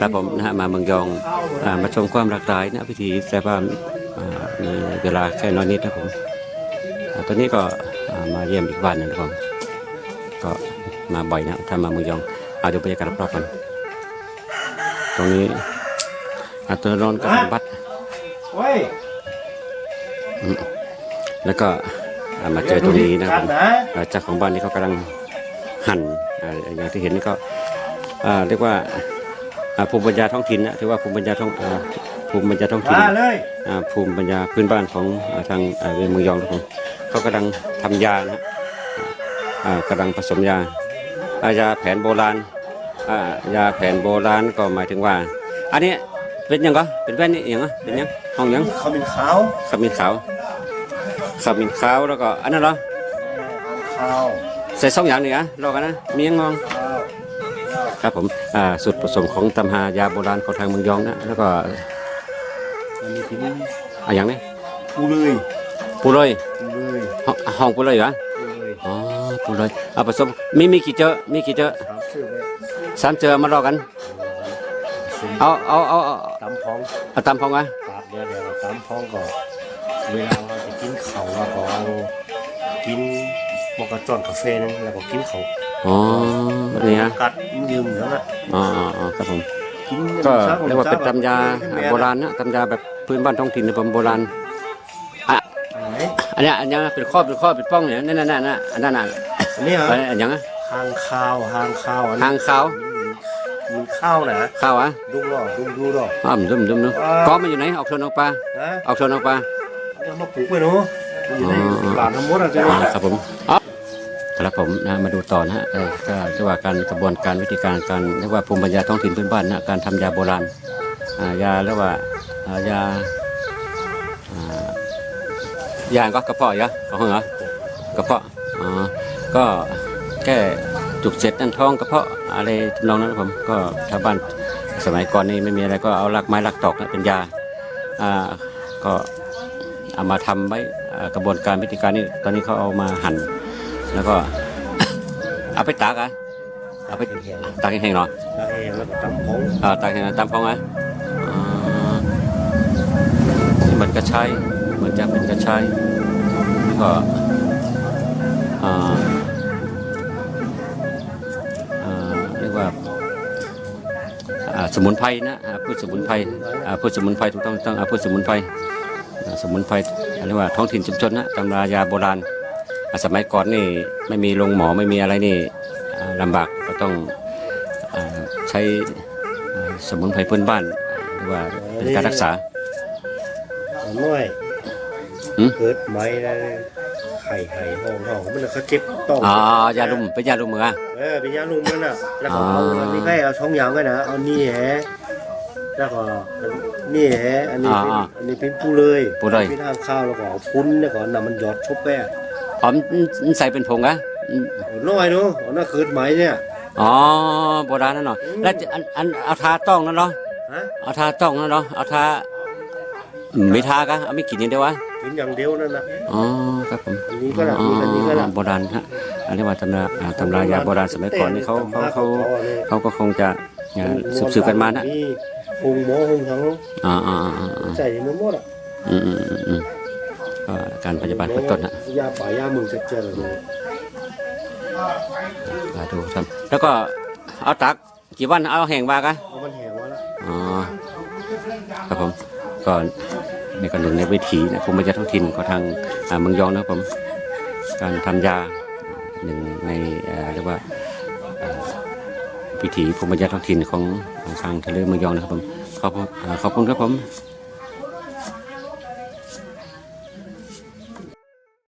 ครับผมนะฮะมาเมืองยองอามาชมความหลากหลายนะพิธีแต่ว่าอ่ามีเวลาแค่น้อยนิดนะครับผมอ่าตอนนี้ก็อ่ามาเยี่ยมอีกบ้านหนึงนะครับผมก็มาบ่อยนะถ้ามาเมืองยองเอาดูบรรยากาศรอบๆกันตรงนี้อาตัวนอนกับบัตรเว้ยแล้วก็อ่ามาเจอตรงนี้นะครับผมนะเอ่อเจ้าของบ้านนี้เขากำลังหั่นอ่าอย่างที่เห็นนี่ก็อ่าเรียกว่าอ่า ภูมิปัญญาท้องถิ่นนะถือว่าภูมิปัญญาท้องอ่าภูมิปัญญาท้องถิ่นมาเลยอ่าภูมิปัญญาพื้นบ้านของอ่าทางอ่าเวียงเมืองยองนะครับผมเขากำลังทำยานะฮะอ่ากำลังผสมยาอ่ายาแผนโบราณอ่ายาแผนโบราณก็หมายถึงว่า อันนี้เป็นหยังก็เป็นแว่นนี่หยังก็เป็นหยังห้องหยังเขาเป็นขาวขมิ้นขาวขมิ้นขาวแล้วก็อันนั้นเหรอขาวใส่สองอย่างนี่อะรอกันนะมียังมองขาว ครับผมอ่าสูตรผสมของตำหายาโบราณของทางเมืองยองนะแล้วก็อันนี้เป็นอะอย่างนี้ปูเลยปูเลยปูเลยห้องห้องปูเลยเหรอปูเลยอ๋อปูเลยเอาผสมมีมีกี่เจอมีกี่เจอถามชื่อเลยสามเจอมารอกันเอาเอาเอาเอาตำพองเอาตำพองอะปากเดียวเดียวตำพองก็เวลาเราจะกินเขาเราก็เอากินมกระจอนกาแฟนึงแล้วก็กินเขา อ๋อนี่ฮะกัดยืมอย่างนั้นอ๋ออ๋ออ๋อครับผม กินก็เรียกว่าเป็นตำยาโบราณนะตำยาแบบพื้นบ้านท้องถิ่นผมโบราณไหนอันเนี้ยอันเนี้ยเป็นข้อเป็นข้อเป็นป้องเนี่ยนั่นนั่นนั่นนั่นอันนั้นน่ะอันนี้เหรออันอันยังอะหางข้าวหางข้าวอันนี้หางขาวมันข้าวนะข้าวอะดุ้งหรอดุ้งดูหรออ้อมดุมดุมดุมก้อมันอยู่ไหนออกชนออกปลานะออกชนออกปลาเอามาปลูกไปเนาะอยู่ในหลานทั้งหมดอะเจ้าอ่าครับผม อ๋อครับผมนะมาดูต่อนะฮะเออก็เรียกว่าการกระบวนการวิธีการการเรียกว่าภูมิปัญญาท้องถิ่นพื้นบ้านนะการทำยาโบราณอ่ายาเรียกว่าอ่ายาอ่ายาก็กระเพาะยาของเหรอกระเพาะอ๋อก็แก้จุกเสร็จนั่นท้องกระเพาะอะไรทำนองนั้นครับผมก็ชาวบ้านสมัยก่อนนี่ไม่มีอะไรก็เอาลักไม้ลักตอกนะเป็นยาอ่าก็เอามาทำไว้กระบวนการวิธีการนี้ตอนนี้เขาเอามาหั่น แล้วก็ เอาไปตากอะเอาไปตากแห้งๆหน่อยตาแห้งแล้วก็ตำผงอ่าตากแห้งๆตามฟองอะอ่านี่เหมือนกระชายเหมือนจะเป็นกระชายแล้วก็อ่าอ่าเรียกว่าอ่าสมุนไพรนะอ่าพืชสมุนไพรอ่าพืชสมุนไพรถูกต้องต้องอ่าพืชสมุนไพรอ่าสมุนไพรเรียกว่าท้องถิ่นชุมชนนะตำรายาโบราณอะ สมัยก่อนนี่ไม่มีโรงหมอไม่มีอะไรนี่อ่าลำบากก็ต้องอาใช้อ่าสมุนไพรพื้นบ้านหรือว่าเป็นการรักษาเอาน้อยหืมเกิดไหมได้ไข่ไข่ห้องห้องมันเขาเก็บต้องอ๋อยาลุมเป็นยาลุมเหรอเออเป็นยาลุงมันอะแล้วก็เอาอ๋ออัอันนี้ก็เอาช่องยางก็นะเอานี่แฮะแล้วก็อันนี่แฮะอันนี้เป็นอันนี้เป็นปูเลยปูเลยเป็นทางข้าวแล้วก็เอาพุ้นแล้วก็นำมันหยอดชุบแป้ง อ๋อมันมันใส่เป็นผงเหรอะเอาน้อยเนาะเอาหน้าเกิดไหมเนี่ย อ๋อโบราณนั่นเนาะแล้วอันอันเอาทาต้องนั่นเนาะฮะเอาทาต้องนั่นเนาะเอาทาอืมไม่ทากะเอาไม่กินอย่างเดียววะกินอย่างเดียวนั่นนะอ๋อครับผมอันนี้ก็ได้อันนี้ก็ได้โบราณฮะอันนี้ว่าตำราอ่าตำรายาโบราณสมัยก่อนนี่เขาเขาเขาเขาก็คงจะอ่าสืบสืบกันมานะพุงหมอพุงทั้งอ่าอ่าอ่าอ่าใส่หมดหมดอะอืมอืมอืมอืมก็การพ ยาบาลเบื้องต้นนะยาป่ายามึงเสร็จเจอเลยอ่าดูทำแล้วก็เอาตักกี่วันเอาแห้งมากะเอามันแหงวะละอ๋อครับผมก็ในกันหนึ่งในวิถีนะภูมิปัญญาท้องถิ่นของทางอ่าเมืองยองนะครับผมการทำยาหนึ่งในเอ่อเรียกว่าเอ่อวิถีภูมิปัญญาท้องถิ่นของทางทะเลเมืองยองนะครับผมขอบคุณอ่าขอบคุณครับผม